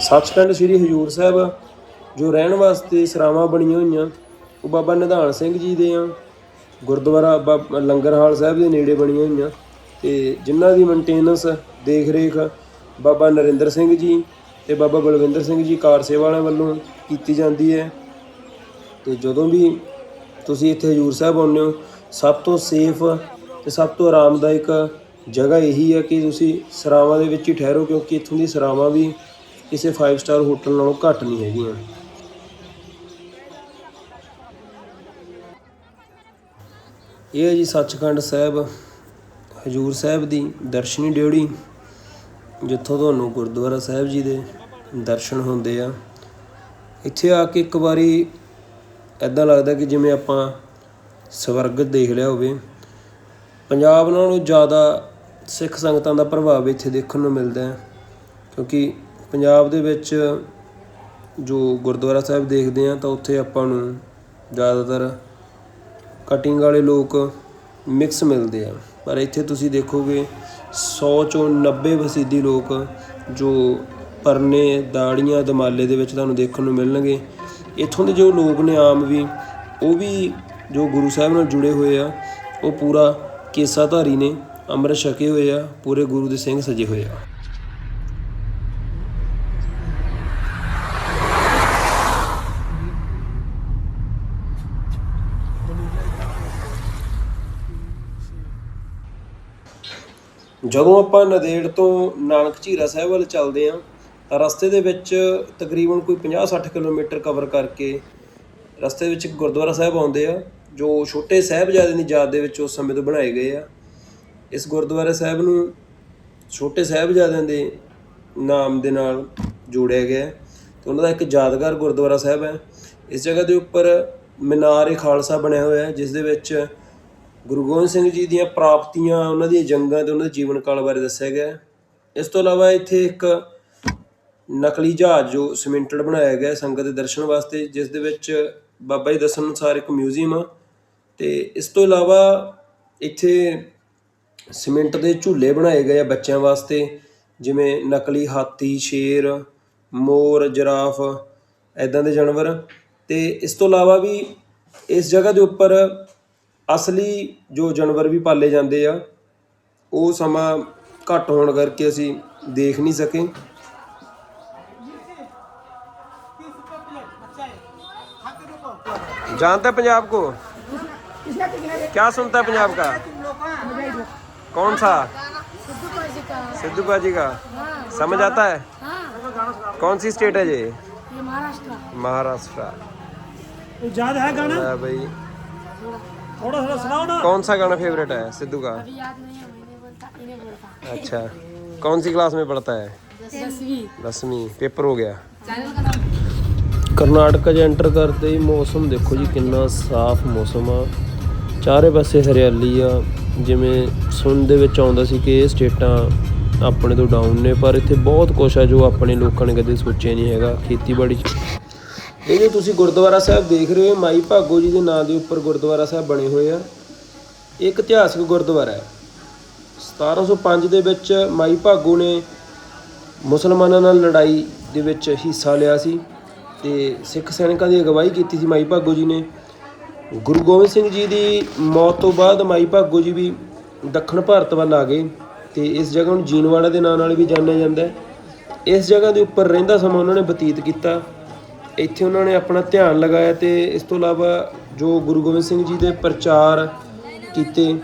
ਸੱਚਖੰਡ ਸ੍ਰੀ ਹਜੂਰ ਸਾਹਿਬ, ਜੋ ਰਹਿਣ ਵਾਸਤੇ ਸਰਾਵਾਂ ਬਣੀਆਂ ਹੋਈਆਂ, ਉਹ ਬਾਬਾ ਨਿਧਾਨ ਸਿੰਘ ਜੀ ਦੇ ਆ। ਗੁਰਦੁਆਰਾ ਬਾ- ਲੰਗਰ ਹਾਲ ਸਾਹਿਬ ਦੇ ਨੇੜੇ ਬਣੀਆਂ ਹੋਈਆਂ। ਤੇ ਜਿਨ੍ਹਾਂ ਦੀ ਮੇਨਟੇਨੈਂਸ ਦੇਖ ਰੇਖ ਬਾਬਾ ਨਰਿੰਦਰ ਸਿੰਘ ਜੀ ਤੇ ਬਾਬਾ ਬਲਵਿੰਦਰ ਸਿੰਘ ਜੀ ਕਾਰ ਸੇਵਾ ਵਾਲਿਆਂ ਵੱਲੋਂ ਕੀਤੀ ਜਾਂਦੀ ਹੈ। ਤੇ ਜਦੋਂ ਵੀ ਤੁਸੀਂ ਇੱਥੇ ਹਜੂਰ ਸਾਹਿਬ ਆਉਂਦੇ ਹੋ ਸਭ ਤੋਂ ਸੇਫ ਤੇ ਸਭ ਤੋਂ ਆਰਾਮਦਾਇਕ ਜਗ੍ਹਾ ਇਹੀ ਹੈ ਕਿ ਤੁਸੀਂ ਸਰਾਵਾਂ ਦੇ ਵਿੱਚ ਹੀ ਠਹਿਰੋ, ਕਿਉਂਕਿ ਇੱਥੋਂ ਦੀ ਸਰਾਵਾਂ ਵੀ ਕਿਸੇ 5 ਸਟਾਰ ਹੋਟਲ ਨਾਲੋਂ ਘੱਟ ਨਹੀਂ ਹੈਗੀਆਂ। ਇਹ ਹੈ ਜੀ ਸੱਚਖੰਡ ਸਾਹਿਬ, ਹਜੂਰ ਸਾਹਿਬ ਦੀ ਦਰਸ਼ਨੀ ਡਿਉੜੀ ਜਿੱਥੋਂ ਤੁਹਾਨੂੰ ਗੁਰਦੁਆਰਾ ਸਾਹਿਬ ਜੀ ਦੇ ਦਰਸ਼ਨ ਹੁੰਦੇ ਆ। ਇੱਥੇ ਆ ਕੇ ਇੱਕ ਵਾਰੀ ਐਦਾਂ ਲੱਗਦਾ ਕਿ ਜਿਵੇਂ ਆਪਾਂ ਸਵਰਗ ਦੇਖ ਲਿਆ ਹੋਵੇ। ਪੰਜਾਬ ਨਾਲੋਂ ਜ਼ਿਆਦਾ ਸਿੱਖ ਸੰਗਤਾਂ ਦਾ ਪ੍ਰਭਾਵ ਇੱਥੇ ਦੇਖਣ ਨੂੰ ਮਿਲਦਾ ਹੈ। ਕਿਉਂਕਿ ਪੰਜਾਬ ਦੇ ਵਿੱਚ ਜੋ ਗੁਰਦੁਆਰਾ ਸਾਹਿਬ ਦੇਖਦੇ ਆ ਤਾਂ ਉੱਥੇ ਆਪਾਂ ਨੂੰ ਜ਼ਿਆਦਾਤਰ ਕਟਿੰਗ ਵਾਲੇ ਲੋਕ ਮਿਕਸ ਮਿਲਦੇ ਆ। ਪਰ ਇੱਥੇ ਤੁਸੀਂ ਦੇਖੋਗੇ 100 ਚੋਂ 90 ਵਸੀਦੀ ਲੋਕ ਜੋ ਪਰਨੇ, ਦਾੜੀਆਂ, ਦਮਾਲੇ ਦੇ ਵਿੱਚ ਤੁਹਾਨੂੰ ਦੇਖਣ ਨੂੰ ਮਿਲਣਗੇ। ਇੱਥੋਂ ਦੇ ਜੋ ਲੋਕ ਨੇ ਆਮ ਵੀ, ਉਹ ਵੀ ਜੋ ਗੁਰੂ ਸਾਹਿਬ ਨਾਲ ਜੁੜੇ ਹੋਏ ਆ, ਉਹ ਪੂਰਾ ਕੇਸਾਧਾਰੀ ਨੇ, ਅੰਮ੍ਰਿਤ ਛਕੇ ਹੋਏ ਆ, ਪੂਰੇ ਗੁਰੂ ਦੇ ਸਿੰਘ ਸਜੇ ਹੋਏ ਆ। ਜਦੋਂ ਆਪਾਂ ਨਦੇੜ ਤੋਂ ਨਾਨਕ ਝੀਰਾ ਸਾਹਿਬ ਵੱਲ ਚੱਲਦੇ ਆਂ, ਤਾਂ ਰਸਤੇ ਦੇ ਵਿੱਚ ਤਕਰੀਬਨ ਕੋਈ 50-60 ਕਿਲੋਮੀਟਰ ਕਵਰ ਕਰਕੇ ਰਸਤੇ ਵਿੱਚ ਗੁਰਦੁਆਰਾ ਸਾਹਿਬ ਆਉਂਦੇ ਆ। ਜੋ ਛੋਟੇ ਸਾਹਿਬਜ਼ਾਦੇ ਦੀ ਯਾਦ ਦੇ ਵਿੱਚ ਉਸ ਸਮੇਂ ਤੋਂ ਬਣਾਏ ਗਏ ਆ, ਇਸ ਗੁਰਦੁਆਰਾ ਸਾਹਿਬ ਨੂੰ ਛੋਟੇ ਸਾਹਿਬਜ਼ਾਦਿਆਂ ਦੇ ਨਾਮ ਦੇ ਨਾਲ ਜੋੜਿਆ ਗਿਆ ਹੈ ਤੇ ਉਹਨਾਂ ਦਾ ਇੱਕ ਯਾਦਗਾਰ ਗੁਰਦੁਆਰਾ ਸਾਹਿਬ ਹੈ। ਇਸ ਜਗ੍ਹਾ ਦੇ ਉੱਪਰ ਮੀਨਾਰ-ਏ ਖਾਲਸਾ ਬਣਿਆ ਹੋਇਆ ਹੈ, ਜਿਸ ਦੇ ਵਿੱਚ ਗੁਰੂ ਗੋਬਿੰਦ ਸਿੰਘ ਜੀ ਦੀਆਂ ਪ੍ਰਾਪਤੀਆਂ, ਉਹਨਾਂ ਦੀਆਂ ਜੰਗਾਂ ਤੇ ਉਹਨਾਂ ਦੇ ਜੀਵਨ ਕਾਲ ਬਾਰੇ ਦੱਸਿਆ ਗਿਆ ਹੈ। ਇਸ ਤੋਂ ਇਲਾਵਾ ਇੱਥੇ ਇੱਕ ਨਕਲੀ ਜਹਾਜ਼ ਜੋ ਸਿਮੈਂਟਡ ਬਣਾਇਆ ਗਿਆ ਸੰਗਤ ਦੇ ਦਰਸ਼ਨ ਵਾਸਤੇ, ਜਿਸ ਦੇ ਵਿੱਚ ਬਾਬਾ ਜੀ ਦੱਸਣ ਅਨੁਸਾਰ ਇੱਕ ਮਿਊਜ਼ੀਅਮ ਆ ਤੇ ਇਸ ਤੋਂ ਇਲਾਵਾ ਇੱਥੇ ਸੀਮੈਂਟ ਦੇ ਝੂਲੇ ਬਣਾਏ ਗਏ ਆ ਬੱਚਿਆਂ ਵਾਸਤੇ ਜਿਵੇਂ ਨਕਲੀ ਹਾਥੀ ਸ਼ੇਰ ਮੋਰ ਜਿਰਾਫ ਐਦਾਂ ਦੇ ਜਾਨਵਰ ਤੇ ਇਸ ਤੋਂ ਇਲਾਵਾ ਵੀ ਇਸ ਜਗ੍ਹਾ ਦੇ ਉੱਪਰ ਅਸਲੀ ਜੋ ਜਾਨਵਰ ਵੀ ਪਾਲੇ ਜਾਂਦੇ ਆ ਉਹ ਸਮਾਂ ਘੱਟ ਹੋਣ ਕਰਕੇ ਅਸੀਂ ਦੇਖ ਨਹੀਂ ਸਕੇ जानते हैं पंजाब को क्या सुनता है पंजाब का कौन सा सिद्धू पाजी का समझ आता है हाँ कौन सी स्टेट है ये ये महाराष्ट्र महाराष्ट्र याद है गाना है भाई थोड़ा थोड़ा सुनाओ ना कौन सा गाना फेवरेट है सिद्धू का अभी याद नहीं है मैंने बोलता इन्हें बोलता अच्छा कौन सी क्लास में पढ़ता है दसवीं दसवीं पेपर हो गया चैनल का नाम ਕਰਨਾਟਕ 'ਚ ਐਂਟਰ ਕਰਦੇ ਹੀ ਮੌਸਮ ਦੇਖੋ ਜੀ ਕਿੰਨਾ ਸਾਫ਼ ਮੌਸਮ ਆ ਚਾਰੇ ਪਾਸੇ ਹਰਿਆਲੀ ਆ। ਜਿਵੇਂ ਸੁਣ ਦੇ ਵਿੱਚ ਆਉਂਦਾ ਸੀ ਕਿ ਇਹ ਸਟੇਟਾਂ ਆਪਣੇ ਤੋਂ ਡਾਊਨ ਨੇ, ਪਰ ਇੱਥੇ ਬਹੁਤ ਕੁਛ ਆ ਜੋ ਆਪਣੇ ਲੋਕਾਂ ਨੇ ਕਦੇ ਸੋਚਿਆ ਨਹੀਂ ਹੈਗਾ ਖੇਤੀਬਾੜੀ 'ਚ। ਇਹ ਜੋ ਤੁਸੀਂ ਗੁਰਦੁਆਰਾ ਸਾਹਿਬ ਦੇਖ ਰਹੇ ਹੋ, ਮਾਈ ਭਾਗੋ ਜੀ ਦੇ ਨਾਂ ਦੇ ਉੱਪਰ ਗੁਰਦੁਆਰਾ ਸਾਹਿਬ ਬਣੇ ਹੋਏ ਆ। ਇਹ ਇੱਕ ਇਤਿਹਾਸਕ ਗੁਰਦੁਆਰਾ ਹੈ। 1705 ਦੇ ਵਿੱਚ ਮਾਈ ਭਾਗੋ ਨੇ ਮੁਸਲਮਾਨਾਂ ਨਾਲ ਲੜਾਈ ਦੇ ਵਿੱਚ ਹਿੱਸਾ ਲਿਆ ਸੀ ਤੇ ਸਿੱਖ ਸੈਨਿਕਾਂ ਦੀ ਅਗਵਾਈ ਕੀਤੀ ਸੀ ਮਾਈ ਭਾਗੋ ਜੀ ਨੇ। ਗੁਰੂ ਗੋਬਿੰਦ ਸਿੰਘ ਜੀ ਦੀ ਮੌਤ ਤੋਂ ਬਾਅਦ ਮਾਈ ਭਾਗੋ ਜੀ ਵੀ ਦੱਖਣ ਭਾਰਤ ਵੱਲ ਆ ਗਏ ਤੇ ਇਸ ਜਗ੍ਹਾ ਨੂੰ ਜੀਨਵਾੜਾ ਦੇ ਨਾਂ ਨਾਲ ਵੀ ਜਾਣਿਆ ਜਾਂਦਾ ਹੈ। ਇਸ ਜਗ੍ਹਾ ਦੇ ਉੱਪਰ ਰਹਿੰਦਾ ਸਮਾਂ ਉਹਨਾਂ ਨੇ ਬਤੀਤ ਕੀਤਾ। ਇੱਥੇ ਉਹਨਾਂ ਨੇ ਆਪਣਾ ਧਿਆਨ ਲਗਾਇਆ ਤੇ ਇਸ ਤੋਂ ਇਲਾਵਾ ਜੋ ਗੁਰੂ ਗੋਬਿੰਦ ਸਿੰਘ ਜੀ ਦੇ ਪ੍ਰਚਾਰ ਕੀਤੇ,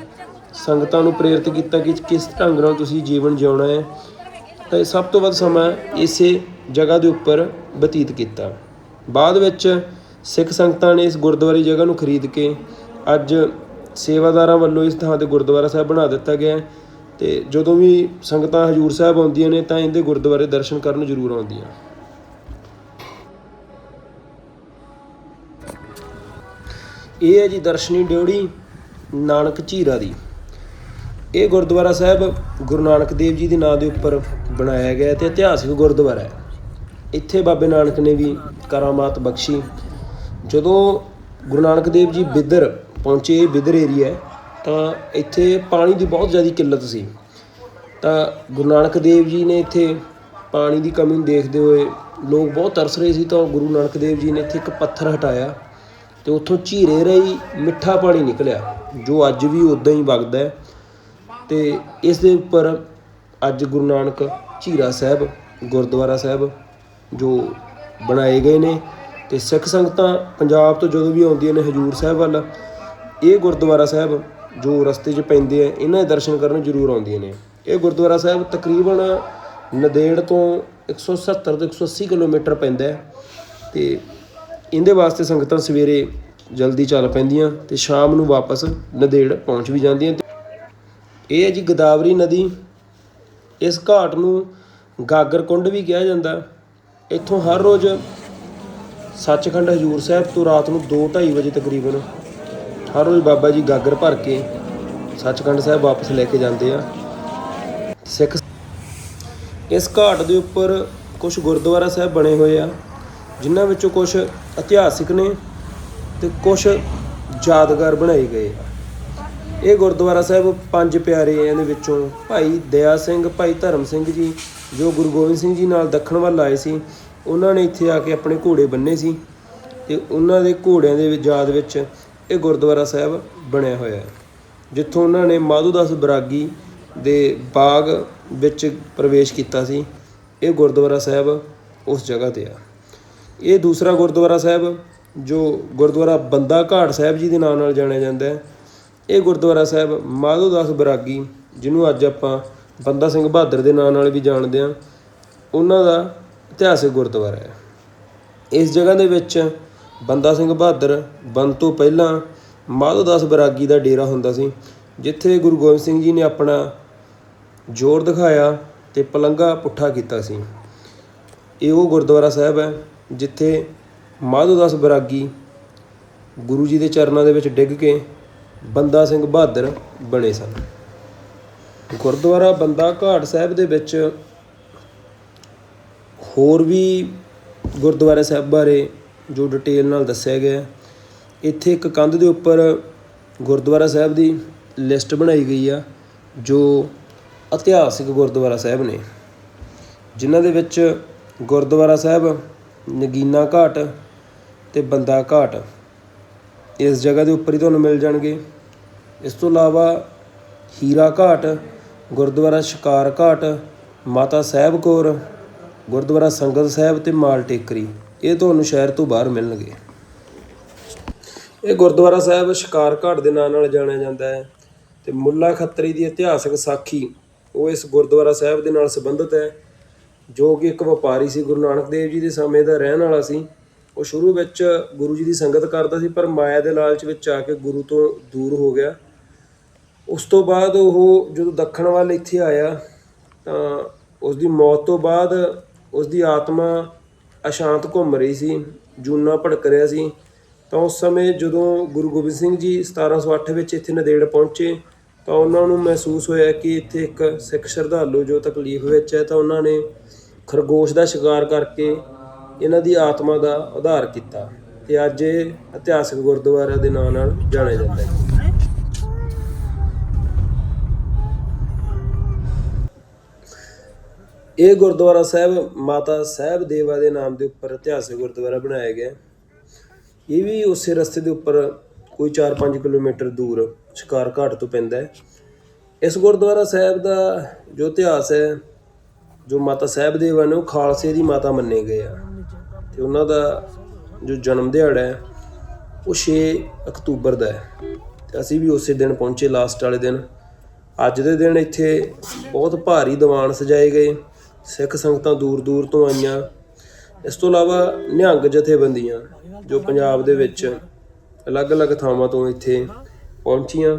ਸੰਗਤਾਂ ਨੂੰ ਪ੍ਰੇਰਿਤ ਕੀਤਾ ਕਿ ਕਿਸ ਢੰਗ ਨਾਲ ਤੁਸੀਂ ਜੀਵਨ ਜਿਉਣਾ ਹੈ, ਤਾਂ ਸਭ ਤੋਂ ਵੱਧ ਸਮਾਂ ਇਸੇ ਜਗ੍ਹਾ ਦੇ ਉੱਪਰ ਬਤੀਤ ਕੀਤਾ। ਬਾਅਦ ਵਿੱਚ ਸਿੱਖ ਸੰਗਤਾਂ ਨੇ ਇਸ ਗੁਰਦੁਆਰੇ ਜਗ੍ਹਾ ਨੂੰ ਖਰੀਦ ਕੇ ਅੱਜ ਸੇਵਾਦਾਰਾਂ ਵੱਲੋਂ ਇਸ ਥਾਂ ਤੇ ਗੁਰਦੁਆਰਾ ਸਾਹਿਬ ਬਣਾ ਦਿੱਤਾ ਗਿਆ ਹੈ ਤੇ ਜਦੋਂ ਵੀ ਸੰਗਤਾਂ ਹਜੂਰ ਸਾਹਿਬ ਆਉਂਦੀਆਂ ਨੇ ਤਾਂ ਇਹਦੇ ਗੁਰਦੁਆਰੇ ਦਰਸ਼ਨ ਕਰਨ ਜ਼ਰੂਰ ਆਉਂਦੀਆਂ ਇਹ ਹੈ ਜੀ ਦਰਸ਼ਨੀ ਡਿਉੜੀ ਨਾਨਕ ਝੀਰਾ ਦੀ। ਇਹ ਗੁਰਦੁਆਰਾ ਸਾਹਿਬ ਗੁਰੂ ਨਾਨਕ ਦੇਵ ਜੀ ਦੇ ਨਾਂ ਦੇ ਉੱਪਰ ਬਣਾਇਆ ਗਿਆ ਤੇ ਇਤਿਹਾਸਿਕ ਗੁਰਦੁਆਰਾ ਹੈ। ਇੱਥੇ ਬਾਬੇ ਨਾਨਕ ਨੇ ਵੀ ਕਰਾਮਾਤ ਬਖਸ਼ੀ ਜਦੋਂ ਗੁਰੂ ਨਾਨਕ ਦੇਵ ਜੀ ਬਿੱਦਰ ਪਹੁੰਚੇ ਬਿੱਦਰ ਏਰੀਆ ਤਾਂ ਇੱਥੇ ਪਾਣੀ ਦੀ ਬਹੁਤ ਜ਼ਿਆਦਾ ਕਿੱਲਤ ਸੀ। ਤਾਂ ਗੁਰੂ ਨਾਨਕ ਦੇਵ ਜੀ ਨੇ ਇੱਥੇ ਪਾਣੀ ਦੀ ਕਮੀ ਨੂੰ ਦੇਖਦੇ ਹੋਏ ਲੋਕ ਬਹੁਤ ਤਰਸ ਰਹੇ ਸੀ, ਤਾਂ ਗੁਰੂ ਨਾਨਕ ਦੇਵ ਜੀ ਨੇ ਇੱਥੇ ਇੱਕ ਪੱਥਰ ਹਟਾਇਆ ਤੇ ਉੱਥੋਂ ਝੀਰੇ ਰਹੀ ਮਿੱਠਾ ਪਾਣੀ ਨਿਕਲਿਆ, ਜੋ ਅੱਜ ਵੀ ਉਦਾਂ ਹੀ ਵਗਦਾ ਹੈ। ਤੇ ਇਸ ਦੇ ਉੱਪਰ ਅੱਜ ਗੁਰੂ ਨਾਨਕ ਝੀਰਾ ਸਾਹਿਬ, ਗੁਰਦੁਆਰਾ ਸਾਹਿਬ, ਜੋ ਬਣਾਏ ਗਏ ਨੇ ਤੇ ਸਿੱਖ ਸੰਗਤਾਂ ਪੰਜਾਬ ਤੋਂ ਜਦੋਂ ਵੀ ਆਉਂਦੀਆਂ ਨੇ ਹਜੂਰ ਸਾਹਿਬ ਵੱਲ, ਇਹ ਗੁਰਦੁਆਰਾ ਸਾਹਿਬ ਜੋ ਰਸਤੇ 'ਚ ਪੈਂਦੇ ਆ, ਇਹਨਾਂ ਦੇ ਦਰਸ਼ਨ ਕਰਨ ਜ਼ਰੂਰ ਆਉਂਦੀਆਂ ਨੇ। ਇਹ ਗੁਰਦੁਆਰਾ ਸਾਹਿਬ ਤਕਰੀਬਨ ਨਦੇੜ ਤੋਂ 170 ਤੋਂ 180 ਕਿਲੋਮੀਟਰ ਪੈਂਦਾ ਹੈ ਤੇ ਇਹਦੇ ਵਾਸਤੇ ਸੰਗਤਾਂ ਸਵੇਰੇ ਜਲਦੀ ਚੱਲ ਪੈਂਦੀਆਂ ਤੇ ਸ਼ਾਮ ਨੂੰ ਵਾਪਸ ਨਦੇੜ ਪਹੁੰਚ ਵੀ ਜਾਂਦੀਆਂ ਇਹ ਹੈ ਜੀ ਗੋਦਾਵਰੀ ਨਦੀ। ਇਸ ਘਾਟ ਨੂੰ ਗਾਗਰ ਕੁੰਡ ਵੀ ਕਿਹਾ ਜਾਂਦਾ। ਇੱਥੋਂ ਹਰ ਰੋਜ਼ ਸੱਚਖੰਡ ਹਜੂਰ ਸਾਹਿਬ ਤੋਂ ਰਾਤ ਨੂੰ 2:30 ਵਜੇ ਤਕਰੀਬਨ ਹਰ ਰੋਜ਼ ਬਾਬਾ ਜੀ ਗਾਗਰ ਭਰ ਕੇ ਸੱਚਖੰਡ ਸਾਹਿਬ ਵਾਪਸ ਲੈ ਕੇ ਜਾਂਦੇ ਆ। ਸਿੱਖ ਇਸ ਘਾਟ ਦੇ ਉੱਪਰ ਕੁਝ ਗੁਰਦੁਆਰਾ ਸਾਹਿਬ ਬਣੇ ਹੋਏ ਆ, ਜਿਨ੍ਹਾਂ ਵਿੱਚੋਂ ਕੁਝ ਇਤਿਹਾਸਿਕ ਨੇ ਤੇ ਕੁਝ ਯਾਦਗਾਰ ਬਣਾਏ ਗਏ ਆ। ਇਹ ਗੁਰਦੁਆਰਾ ਸਾਹਿਬ ਪੰਜ ਪਿਆਰੇ ਇਹਦੇ ਵਿੱਚੋਂ ਭਾਈ ਦਇਆ ਸਿੰਘ, ਭਾਈ ਧਰਮ ਸਿੰਘ ਜੀ, ਜੋ ਗੁਰੂ ਗੋਬਿੰਦ ਸਿੰਘ ਜੀ ਨਾਲ ਦੱਖਣ ਵੱਲ ਆਏ ਸੀ ਉਹਨਾਂ ਨੇ ਇੱਥੇ ਆ ਕੇ ਆਪਣੇ ਘੋੜੇ ਬੰਨੇ ਸੀ ਤੇ ਉਹਨਾਂ ਦੇ ਘੋੜਿਆਂ ਦੇ ਯਾਦ ਵਿੱਚ ਇਹ ਗੁਰਦੁਆਰਾ ਸਾਹਿਬ ਬਣਿਆ ਹੋਇਆ ਹੈ, ਜਿੱਥੋਂ ਉਹਨਾਂ ਨੇ ਮਾਧੋਦਾਸ ਬਰਾਗੀ ਦੇ ਬਾਗ ਵਿੱਚ ਪ੍ਰਵੇਸ਼ ਕੀਤਾ ਸੀ। ਇਹ ਗੁਰਦੁਆਰਾ ਸਾਹਿਬ ਉਸ ਜਗ੍ਹਾ ਤੇ ਆ। ਇਹ ਦੂਸਰਾ ਗੁਰਦੁਆਰਾ ਸਾਹਿਬ, ਜੋ ਗੁਰਦੁਆਰਾ ਬੰਦਾ ਘਾਟ ਸਾਹਿਬ ਜੀ ਦੇ ਨਾਂ ਨਾਲ ਜਾਣਿਆ ਜਾਂਦਾ ਹੈ, ਇਹ ਗੁਰਦੁਆਰਾ ਸਾਹਿਬ ਮਾਧੋਦਾਸ ਬਰਾਗੀ, ਜਿਹਨੂੰ ਅੱਜ ਆਪਾਂ ਬੰਦਾ ਸਿੰਘ ਬਹਾਦਰ ਦੇ ਨਾਂ ਨਾਲ ਵੀ ਜਾਣਦੇ ਹਾਂ, ਉਹਨਾਂ ਦਾ ਇਤਿਹਾਸਿਕ ਗੁਰਦੁਆਰਾ ਹੈ। ਇਸ ਜਗ੍ਹਾ ਦੇ ਵਿੱਚ ਬੰਦਾ ਸਿੰਘ ਬਹਾਦਰ ਬਣ ਤੋਂ ਪਹਿਲਾਂ ਮਾਧੋ ਦਾਸ ਬਰਾਗੀ ਦਾ ਡੇਰਾ ਹੁੰਦਾ ਸੀ, ਜਿੱਥੇ ਗੁਰੂ ਗੋਬਿੰਦ ਸਿੰਘ ਜੀ ਨੇ ਆਪਣਾ ਜ਼ੋਰ ਦਿਖਾਇਆ ਤੇ ਪਲੰਗਾ ਪੁੱਠਾ ਕੀਤਾ ਸੀ। ਇਹ ਉਹ ਗੁਰਦੁਆਰਾ ਸਾਹਿਬ ਹੈ, ਜਿੱਥੇ ਮਾਧੋ ਦਾਸ ਬਰਾਗੀ ਗੁਰੂ ਜੀ ਦੇ ਚਰਨਾਂ ਦੇ ਵਿੱਚ ਡਿੱਗ ਕੇ ਬੰਦਾ ਸਿੰਘ ਬਹਾਦਰ ਬਣੇ ਸਨ। ਗੁਰਦੁਆਰਾ ਬੰਦਾ ਘਾਟ ਸਾਹਿਬ ਦੇ ਵਿੱਚ ਹੋਰ ਵੀ ਗੁਰਦੁਆਰਾ ਸਾਹਿਬ ਬਾਰੇ ਜੋ ਡਿਟੇਲ ਨਾਲ ਦੱਸਿਆ ਗਿਆ ਇੱਥੇ ਇੱਕ ਕੰਧ ਦੇ ਉੱਪਰ ਗੁਰਦੁਆਰਾ ਸਾਹਿਬ ਦੀ ਲਿਸਟ ਬਣਾਈ ਗਈ ਆ, ਜੋ ਇਤਿਹਾਸਿਕ ਗੁਰਦੁਆਰਾ ਸਾਹਿਬ ਨੇ, ਜਿਨ੍ਹਾਂ ਦੇ ਵਿੱਚ ਗੁਰਦੁਆਰਾ ਸਾਹਿਬ, ਨਗੀਨਾ ਘਾਟ ਤੇ ਬੰਦਾ ਘਾਟ ਇਸ ਜਗ੍ਹਾ ਦੇ ਉੱਪਰ ਹੀ ਤੁਹਾਨੂੰ ਮਿਲ ਜਾਣਗੇ। ਇਸ ਤੋਂ ਇਲਾਵਾ ਹੀਰਾ ਘਾਟ, ਗੁਰਦੁਆਰਾ ਸ਼ਿਕਾਰ ਘਾਟ, ਮਾਤਾ ਸਾਹਿਬ ਕੌਰ ਗੁਰਦੁਆਰਾ ਸੰਗਤ ਸਾਹਿਬ ਤੇ ਮਾਲ ਟੇਕਰੀ, ਇਹ ਤੁਹਾਨੂੰ ਸ਼ਹਿਰ ਤੋਂ ਬਾਹਰ ਮਿਲਣਗੇ। ਇਹ ਗੁਰਦੁਆਰਾ ਸਾਹਿਬ ਸ਼ਿਕਾਰ ਘਾਟ ਦੇ ਨਾਂ ਨਾਲ ਜਾਣਿਆ ਜਾਂਦਾ ਹੈ ਤੇ ਮੁੱਲਾ ਖੱਤਰੀ ਦੀ ਇਤਿਹਾਸਕ ਸਾਖੀ, ਉਹ ਇਸ ਗੁਰਦੁਆਰਾ ਸਾਹਿਬ ਦੇ ਨਾਲ ਸੰਬੰਧਿਤ ਹੈ, ਜੋ ਕਿ ਇੱਕ ਵਪਾਰੀ ਸੀ, ਗੁਰੂ ਨਾਨਕ ਦੇਵ ਜੀ ਦੇ ਸਮੇਂ ਦਾ ਰਹਿਣ ਵਾਲਾ ਸੀ। ਉਹ ਸ਼ੁਰੂ ਵਿੱਚ ਗੁਰੂ ਜੀ ਦੀ ਸੰਗਤ ਕਰਦਾ ਸੀ, ਪਰ ਮਾਇਆ ਦੇ ਲਾਲਚ ਵਿੱਚ ਆ ਕੇ ਗੁਰੂ ਤੋਂ ਦੂਰ ਹੋ ਗਿਆ। ਉਸ ਤੋਂ ਬਾਅਦ ਉਹ ਜਦੋਂ ਦੱਖਣ ਵੱਲ ਇੱਥੇ ਆਇਆ, ਤਾਂ ਉਸ ਦੀ ਮੌਤ ਤੋਂ ਬਾਅਦ ਉਸ ਦੀ ਆਤਮਾ ਅਸ਼ਾਂਤ ਘੁੰਮ ਰਹੀ ਸੀ, ਜੂਨਾ ਭੜਕ ਰਿਹਾ ਸੀ। ਤਾਂ ਉਸ ਸਮੇਂ ਜਦੋਂ ਗੁਰੂ ਗੋਬਿੰਦ ਸਿੰਘ ਜੀ 1708 ਵਿੱਚ ਇੱਥੇ ਨਦੇੜ ਪਹੁੰਚੇ, ਤਾਂ ਉਹਨਾਂ ਨੂੰ ਮਹਿਸੂਸ ਹੋਇਆ ਕਿ ਇੱਥੇ ਇੱਕ ਸਿੱਖ ਸ਼ਰਧਾਲੂ ਜੋ ਤਕਲੀਫ ਵਿੱਚ ਹੈ, ਤਾਂ ਉਹਨਾਂ ਨੇ ਖਰਗੋਸ਼ ਦਾ ਸ਼ਿਕਾਰ ਕਰਕੇ ਇਹਨਾਂ ਦੀ ਆਤਮਾ ਦਾ ਉਧਾਰ ਕੀਤਾ ਤੇ ਅੱਜ ਇਹ ਇਤਿਹਾਸਕ ਗੁਰਦੁਆਰਾ ਦੇ ਨਾਂ ਨਾਲ ਜਾਣਿਆ ਜਾਂਦਾ ਹੈ। ਇਹ ਗੁਰਦੁਆਰਾ ਸਾਹਿਬ ਮਾਤਾ ਸਾਹਿਬ ਦੇਵਾ ਦੇ ਨਾਮ ਦੇ ਉੱਪਰ ਇਤਿਹਾਸਕ ਗੁਰਦੁਆਰਾ ਬਣਾਇਆ ਗਿਆ। ਇਹ ਵੀ ਉਸੇ ਰਸਤੇ ਦੇ ਉੱਪਰ ਕੋਈ 4-5 ਕਿਲੋਮੀਟਰ ਦੂਰ, ਸ਼ਿਕਾਰ ਘਾਟ ਤੋਂ ਪੈਂਦਾ ਹੈ। ਇਸ ਗੁਰਦੁਆਰਾ ਸਾਹਿਬ ਦਾ ਜੋ ਇਤਿਹਾਸ ਹੈ, ਜੋ ਮਾਤਾ ਸਾਹਿਬ ਦੇਵਾ ਨੇ ਉਹ ਖਾਲਸੇ ਦੀ ਮਾਤਾ ਮੰਨੇ ਗਏ ਆ। ਤੇ ਉਹਨਾਂ ਦਾ ਜੋ ਜਨਮ ਦਿਹਾੜਾ ਹੈ, ਉਹ 6 ਅਕਤੂਬਰ ਦਾ ਹੈ। ਤੇ ਅਸੀਂ ਵੀ ਉਸੇ ਦਿਨ ਪਹੁੰਚੇ, ਲਾਸਟ ਵਾਲੇ ਦਿਨ। ਅੱਜ ਦੇ ਦਿਨ ਇੱਥੇ ਬਹੁਤ ਭਾਰੀ ਦੀਵਾਨ ਸਜਾਏ ਗਏ। ਸਿੱਖ ਸੰਗਤਾਂ ਦੂਰ ਦੂਰ ਤੋਂ ਆਈਆਂ। ਇਸ ਤੋਂ ਇਲਾਵਾ ਨਿਹੰਗ ਜਥੇਬੰਦੀਆਂ ਜੋ ਪੰਜਾਬ ਦੇ ਵਿੱਚ ਅਲੱਗ-ਅਲੱਗ ਥਾਵਾਂ ਤੋਂ ਇੱਥੇ ਪਹੁੰਚੀਆਂ,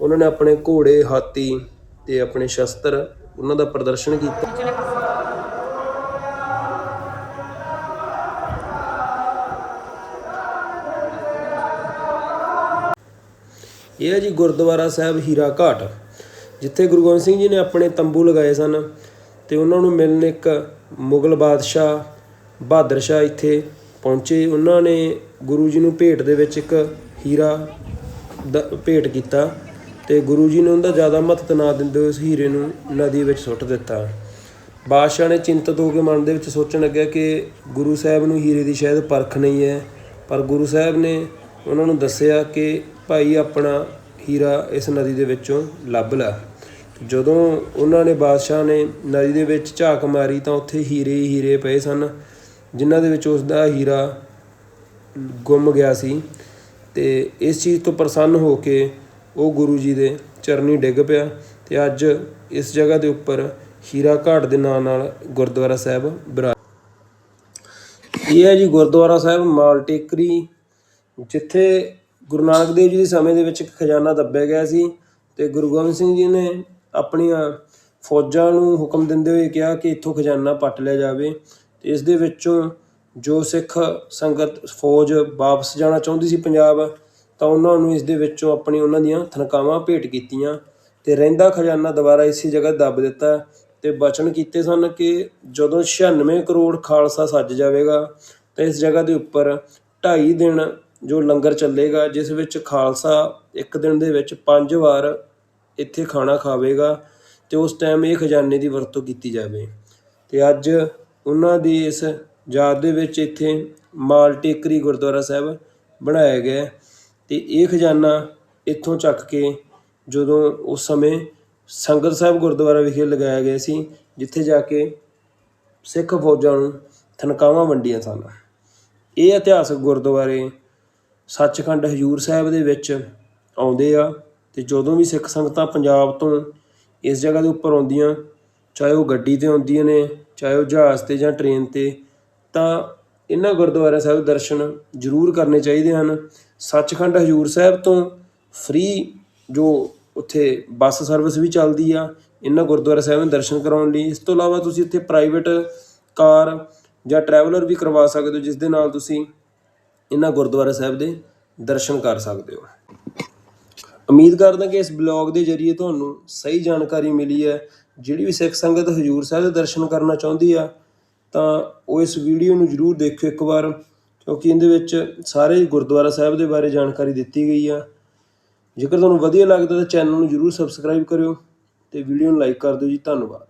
ਉਹਨਾਂ ਨੇ ਆਪਣੇ ਘੋੜੇ, ਹਾਥੀ ਤੇ ਆਪਣੇ ਸ਼ਸਤਰ ਉਹਨਾਂ ਦਾ ਪ੍ਰਦਰਸ਼ਨ ਕੀਤਾ। ਇਹ ਹੈ ਜੀ ਗੁਰਦੁਆਰਾ ਸਾਹਿਬ ਹੀਰਾ ਘਾਟ, ਜਿੱਥੇ ਗੁਰੂ ਗੋਬਿੰਦ ਸਿੰਘ ਜੀ ਨੇ ਆਪਣੇ ਤੰਬੂ ਲਗਾਏ ਸਨ। ਅਤੇ ਉਹਨਾਂ ਨੂੰ ਮਿਲਣ ਇੱਕ ਮੁਗਲ ਬਾਦਸ਼ਾਹ ਬਹਾਦਰ ਸ਼ਾਹ ਇੱਥੇ ਪਹੁੰਚੇ। ਉਹਨਾਂ ਨੇ ਗੁਰੂ ਜੀ ਨੂੰ ਭੇਟ ਦੇ ਵਿੱਚ ਇੱਕ ਹੀਰਾ ਦ- ਭੇਟ ਕੀਤਾ ਅਤੇ ਗੁਰੂ ਜੀ ਨੇ ਉਹਦਾ ਜ਼ਿਆਦਾ ਮਹੱਤਵ ਨਾ ਦਿੰਦੇ ਹੋਏ ਉਸ ਹੀਰੇ ਨੂੰ ਨਦੀ ਵਿੱਚ ਸੁੱਟ ਦਿੱਤਾ। ਬਾਦਸ਼ਾਹ ਨੇ ਚਿੰਤਤ ਹੋ ਕੇ ਮਨ ਦੇ ਵਿੱਚ ਸੋਚਣ ਲੱਗਿਆ ਕਿ ਗੁਰੂ ਸਾਹਿਬ ਨੂੰ ਹੀਰੇ ਦੀ ਸ਼ਾਇਦ ਪਰਖ ਨਹੀਂ ਹੈ। ਪਰ ਗੁਰੂ ਸਾਹਿਬ ਨੇ ਉਹਨਾਂ ਨੂੰ ਦੱਸਿਆ ਕਿ ਭਾਈ ਆਪਣਾ ਹੀਰਾ ਇਸ ਨਦੀ ਦੇ ਵਿੱਚੋਂ ਲੱਭ ਲੈ। ਜਦੋਂ ਉਹਨਾਂ ਨੇ ਬਾਦਸ਼ਾਹ ਨੇ ਨਦੀ ਦੇ ਵਿੱਚ ਝਾਕ ਮਾਰੀ ਤਾਂ ਉੱਥੇ ਹੀਰੇ ਹੀ ਹੀਰੇ ਪਏ ਸਨ, ਜਿਨ੍ਹਾਂ ਦੇ ਵਿੱਚ ਉਸ ਦਾ ਹੀਰਾ ਗੁੰਮ ਗਿਆ ਸੀ ਤੇ ਇਸ ਚੀਜ਼ ਤੋਂ ਪ੍ਰਸੰਨ ਹੋ ਕੇ ਉਹ ਗੁਰੂ ਜੀ ਦੇ ਚਰਨੀ ਡਿੱਗ ਪਿਆ ਤੇ ਅੱਜ ਇਸ ਜਗ੍ਹਾ ਦੇ ਉੱਪਰ ਹੀਰਾ ਘਾਟ ਦੇ ਨਾਂ ਨਾਲ ਗੁਰਦੁਆਰਾ ਸਾਹਿਬ ਬਰਾ ਇਹ ਹੈ ਜੀ ਗੁਰਦੁਆਰਾ ਸਾਹਿਬ ਮਾਲ ਟੇਕਰੀ ਜਿੱਥੇ ਗੁਰੂ ਨਾਨਕ ਦੇਵ ਜੀ ਦੇ ਸਮੇਂ ਦੇ ਵਿੱਚ ਇੱਕ ਖਜ਼ਾਨਾ ਦੱਬਿਆ ਗਿਆ ਸੀ ਤੇ ਗੁਰੂ ਗੋਬਿੰਦ ਸਿੰਘ ਜੀ ਨੇ ਆਪਣੀਆਂ ਫੌਜਾਂ ਨੂੰ ਹੁਕਮ ਦਿੰਦੇ ਹੋਏ ਕਿਹਾ ਕਿ ਇੱਥੋਂ ਖਜ਼ਾਨਾ ਪੱਟ ਲਿਆ ਜਾਵੇ ਤੇ ਇਸ ਦੇ ਵਿੱਚੋਂ ਜੋ ਸਿੱਖ ਸੰਗਤ ਫੌਜ ਵਾਪਸ ਜਾਣਾ ਚਾਹੁੰਦੀ ਸੀ ਪੰਜਾਬ, ਤਾਂ ਉਹਨਾਂ ਨੂੰ ਇਸ ਦੇ ਵਿੱਚੋਂ ਆਪਣੀ ਉਹਨਾਂ ਦੀਆਂ ਤਨਖਾਹਾਂ ਭੇਟ ਕੀਤੀਆਂ ਤੇ ਰਹਿੰਦਾ ਖਜ਼ਾਨਾ ਦੁਬਾਰਾ ਇਸੇ ਜਗ੍ਹਾ ਦੱਬ ਦਿੱਤਾ ਤੇ ਬਚਨ ਕੀਤੇ ਸਨ ਕਿ ਜਦੋਂ 96 ਕਰੋੜ ਖਾਲਸਾ ਸੱਜ ਜਾਵੇਗਾ, ਤਾਂ ਇਸ ਜਗ੍ਹਾ ਦੇ ਉੱਪਰ 2.5 ਦਿਨ ਜੋ ਲੰਗਰ ਚੱਲੇਗਾ, ਜਿਸ ਵਿੱਚ ਖਾਲਸਾ ਇੱਕ ਦਿਨ ਦੇ ਵਿੱਚ ਪੰਜ ਵਾਰ ਇੱਥੇ ਖਾਣਾ ਖਾਵੇਗਾ ਤੇ ਉਸ ਟਾਈਮ ਇਹ ਖਜ਼ਾਨੇ ਦੀ ਵਰਤੋਂ ਕੀਤੀ ਜਾਵੇ। ਤੇ ਅੱਜ ਉਹਨਾਂ ਦੀ ਇਸ ਯਾਦ ਦੇ ਵਿੱਚ ਇੱਥੇ ਮਾਲ ਟੇਕਰੀ ਗੁਰਦੁਆਰਾ ਸਾਹਿਬ ਬਣਾਇਆ ਗਿਆ ਹੈ ਤੇ ਇਹ ਖਜ਼ਾਨਾ ਇੱਥੋਂ ਚੱਕ ਕੇ ਜਦੋਂ ਉਸ ਸਮੇਂ ਸੰਗਤ ਸਾਹਿਬ ਗੁਰਦੁਆਰਾ ਵਿਖੇ ਲਗਾਇਆ ਗਿਆ ਸੀ, ਜਿੱਥੇ ਜਾ ਕੇ ਸਿੱਖ ਫੌਜਾਂ ਨੂੰ ਤਨਖਾਹਾਂ ਵੰਡੀਆਂ ਸਨ। ਇਹ ਇਤਿਹਾਸਕ ਗੁਰਦੁਆਰੇ ਸੱਚਖੰਡ ਹਜੂਰ ਸਾਹਿਬ ਦੇ ਵਿੱਚ ਆਉਂਦੇ ਆ। ਤੇ ਜਦੋਂ ਵੀ ਸਿੱਖ ਸੰਗਤਾਂ ਪੰਜਾਬ ਤੋਂ ਇਸ ਜਗ੍ਹਾ ਦੇ ਉੱਪਰ ਆਉਂਦੀਆਂ, ਚਾਹੇ ਉਹ ਗੱਡੀ ਤੇ ਆਉਂਦੀਆਂ ਨੇ, ਚਾਹੇ ਉਹ ਜਹਾਜ਼ ਤੇ ਜਾਂ ਟ੍ਰੇਨ ਤੇ, ਤਾਂ ਇਹਨਾਂ ਗੁਰਦੁਆਰਾ ਸਾਹਿਬ ਦਰਸ਼ਨ ਜ਼ਰੂਰ ਕਰਨੇ ਚਾਹੀਦੇ ਹਨ। ਸੱਚਖੰਡ ਹਜੂਰ ਸਾਹਿਬ ਤੋਂ ਫ੍ਰੀ ਜੋ ਉੱਥੇ ਬੱਸ ਸਰਵਿਸ ਵੀ ਚੱਲਦੀ ਆ, ਇਹਨਾਂ ਗੁਰਦੁਆਰਾ ਸਾਹਿਬ ਦੇ ਦਰਸ਼ਨ ਕਰਾਉਣ ਲਈ। ਇਸ ਤੋਂ ਇਲਾਵਾ ਤੁਸੀਂ ਉੱਥੇ ਪ੍ਰਾਈਵੇਟ ਕਾਰ ਜਾਂ ਟਰੈਵਲਰ ਵੀ ਕਰਵਾ ਸਕਦੇ ਹੋ, ਜਿਸ ਦੇ ਨਾਲ ਤੁਸੀਂ ਇਹਨਾਂ ਗੁਰਦੁਆਰਾ ਸਾਹਿਬ ਦੇ ਦਰਸ਼ਨ ਕਰ ਸਕਦੇ ਹੋ। ਉਮੀਦ ਕਰਦਾ ਕਿ ਇਸ ਬਲੌਗ ਦੇ ਜ਼ਰੀਏ ਤੁਹਾਨੂੰ ਸਹੀ ਜਾਣਕਾਰੀ ਮਿਲੀ ਹੈ। ਜਿਹੜੀ ਵੀ ਸਿੱਖ ਸੰਗਤ ਹਜੂਰ ਸਾਹਿਬ ਦੇ ਦਰਸ਼ਨ ਕਰਨਾ ਚਾਹੁੰਦੀ ਆ, ਤਾਂ ਉਹ ਇਸ ਵੀਡੀਓ ਨੂੰ ਜਰੂਰ ਦੇਖਿਓ ਇੱਕ ਵਾਰ, ਕਿਉਂਕਿ ਇਹਦੇ ਵਿੱਚ ਸਾਰੇ ਗੁਰਦੁਆਰਾ ਸਾਹਿਬ ਦੇ ਬਾਰੇ ਜਾਣਕਾਰੀ ਦਿੱਤੀ ਗਈ ਆ। ਜੇਕਰ ਤੁਹਾਨੂੰ ਵਧੀਆ ਲੱਗਦਾ ਤਾਂ ਚੈਨਲ ਨੂੰ ਜਰੂਰ ਸਬਸਕ੍ਰਾਈਬ ਕਰਿਓ ਤੇ ਵੀਡੀਓ ਨੂੰ ਲਾਈਕ ਕਰ ਦਿਓ ਜੀ। ਧੰਨਵਾਦ।